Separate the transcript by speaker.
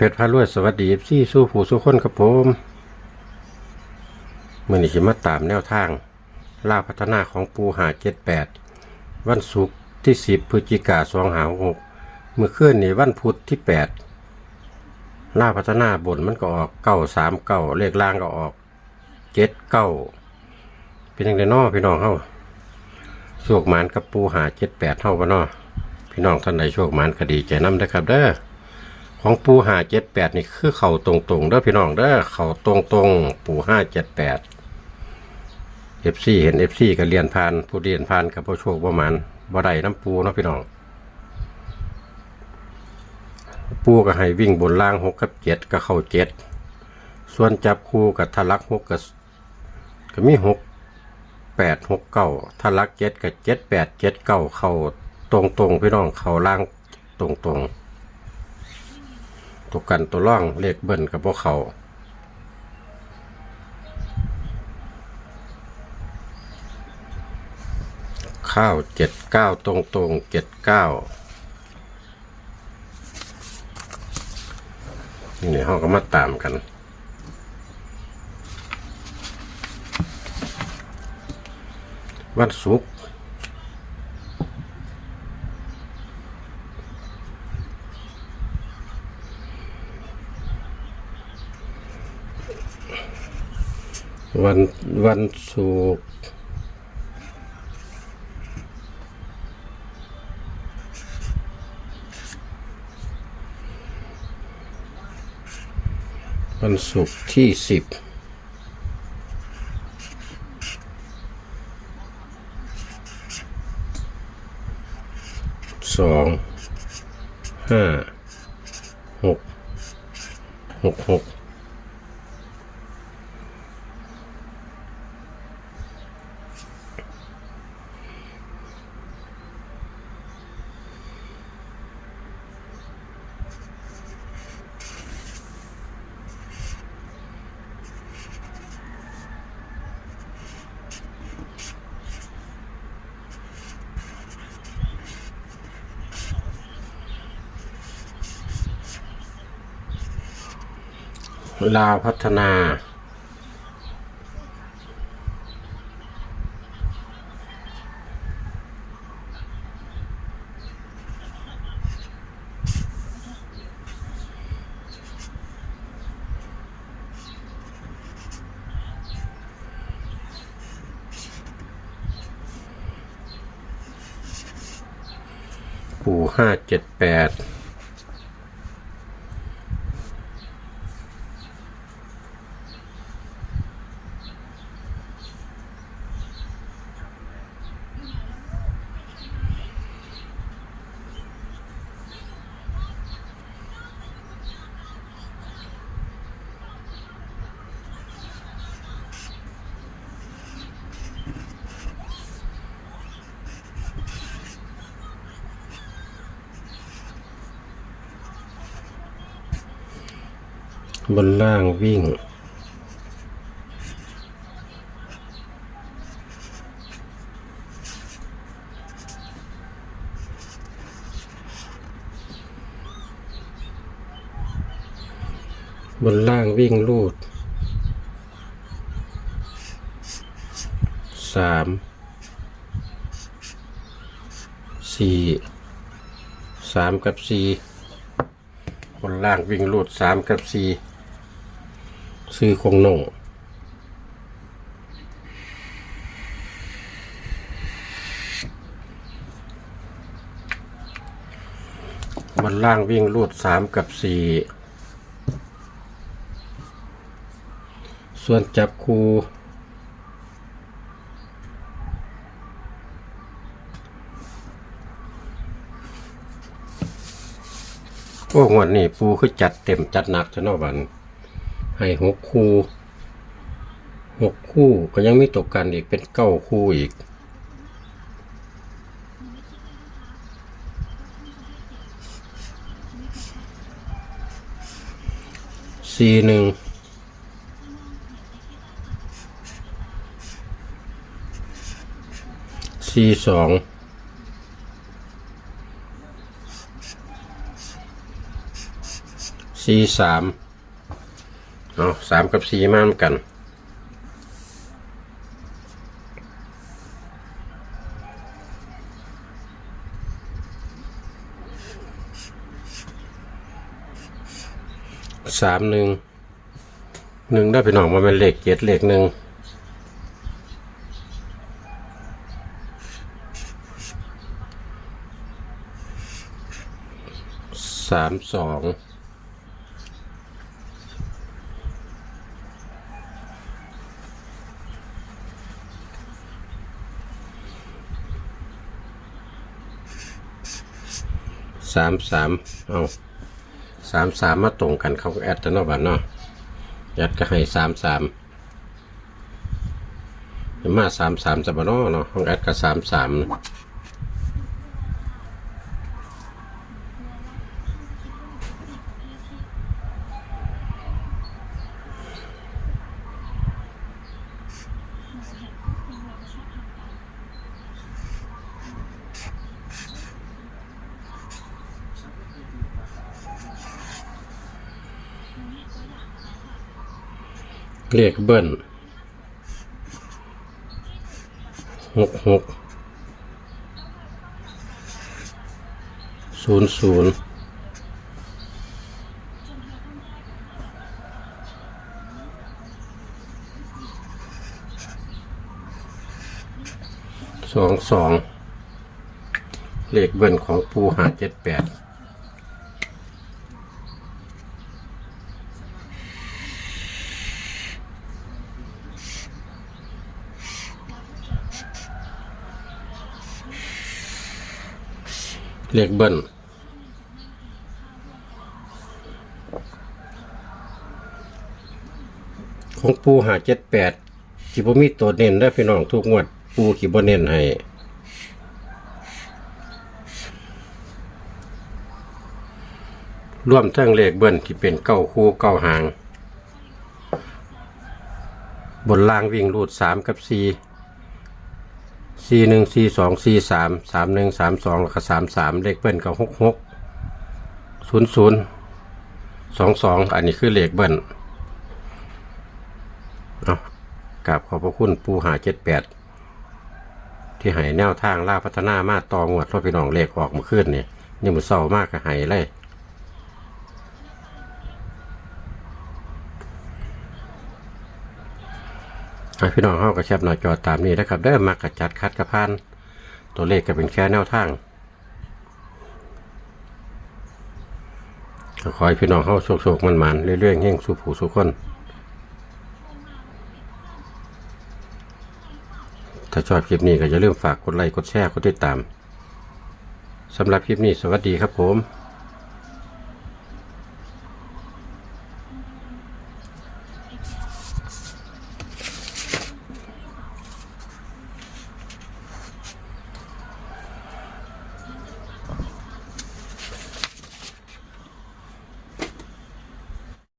Speaker 1: เพชรพารวยสวัสดีซี่สู้ผู้สู้คนครับผมมื่อนี้จะมาตามแนวทางล่าวพัฒนาของปูหาเจ็ดแปดวันศุกร์ที่สิบพฤศจิกาสองหาหกเมื่อคืนนี้วันพุธที่แปดล่าวพัฒนาบนมันก็ออกเก้าสามเก้าเลขล่างก็ออกเจ็ดเก้าเป็นยังไงน้อพี่น้องเฮาโชคหมานกับปูหาเจ็ดแปดเท่าบ่น้อพี่น้องท่านใดโชคหมานก็ดีใจน้ำนะครับเด้อ ของปูห้าเจ็ดแปดนี่คือเข่าตรงๆเด้อพี่น้องเด้อเข่าตรงๆปูห้าเจ็ดแปดเอฟซีเห็นเอฟซีก็เรียนผ่านผู้เรียนผ่านกับผู้โชคประมาณบ่ได้น้ำปูเนาะพี่น้องปูก็ให้วิ่งบนล่างหกกับเจ็ดก็เข้าเจ็ดส่วนจับคู่กับทะลักหกกับก็มีหกแปดหกเก้าทะลักเจ็ดกับเจ็ดแปดเจ็ดเก้าเข้าตรงๆพี่น้องเข้าล่างตรงๆ ตัวกันตัวร่องเลขเบิ้ลกับพวกเขาข้าวเจ็ดเก้าตรงตรงเจ็ดเก้านี่ห้องก็มาตามกันวันศุกร์ วันวันศุกร์วันศุกร์ที่สิบสองห้าหกหกหก ลาวพัฒนา ปู่ห้าเจ็ดแปด บนล่างวิ่ง บนล่างวิ่งลูดสามสี่สามกับสี่บนล่างวิ่งลูดสามกับสี่ ซื้อคงโน่งบนล่างวิ่งลูดสามกับสี่ส่วนจับคูโอ้งวดนี้ปูคือจัดเต็มจัดหนักซะนอบัน ให้หกคู่หกคู่ก็ยังไม่ตกกันอีกเป็นเก้าคู่อีก สี่หนึ่งสี่สองสี่สาม เอาสามกับสี่มาเหมือนกัน สามหนึ่ง หนึ่งได้ไปหน่องมาเป็นเหลขเจ็ดเหลขหนึ่งสามสอง สามสามเอาสามสามมาตรงกันเขาก็แอดแต่นอกบ้านเนาะแอดก็ให้สามสามมาสามสามจะบ้านเนาะเนาะของแอดก็สามสามนะ เลขเบิ้ลหกหกศูนย์ศูนย์สองสองเลขเบิ้ลของปูหาเจ็ดแปด เลขเบิ้ลของปูหาเจ็ดแปดจิบมีตัวเน้นได้พี่น้องทุกงวด ปูขีบเน้นให้ร่วมทั้งเลขเบิ้ลที่เป็นเก้าคู่เก้าหาง บนล่างวิ่งรูดสามกับสี่ สี่หนึ่งสี่สองสี่สามสามหนึ่งสามสองแล้วก็สามสามเลขเบิ้ลกับหกหกศูนย์ศูนย์สองสองอันนี้คือเลขเบิ้ลเอากราบขอบพระคุณปูหาเจ็ดแปดที่ให้แนวทางล่าพัฒนามาต่องวดรถพี่น้องเลขออกมาขึ้นเนี่ยังมือเศร้ามากก็ให้เลย พี่น้องเข้ากับแชปหน้าจอตามนี้นะครับได้มักระจัดคัดกระพานตัวเลขก็เป็นแค่แนวทางขอให้พี่น้องเข้าโชคๆมันๆเรื่อยๆเฮงสู่ผู้สู่คนถ้าชอบคลิปนี้ก็อย่าลืมฝากกดไลค์กดแชร์กดติดตามสำหรับคลิปนี้สวัสดีครับผม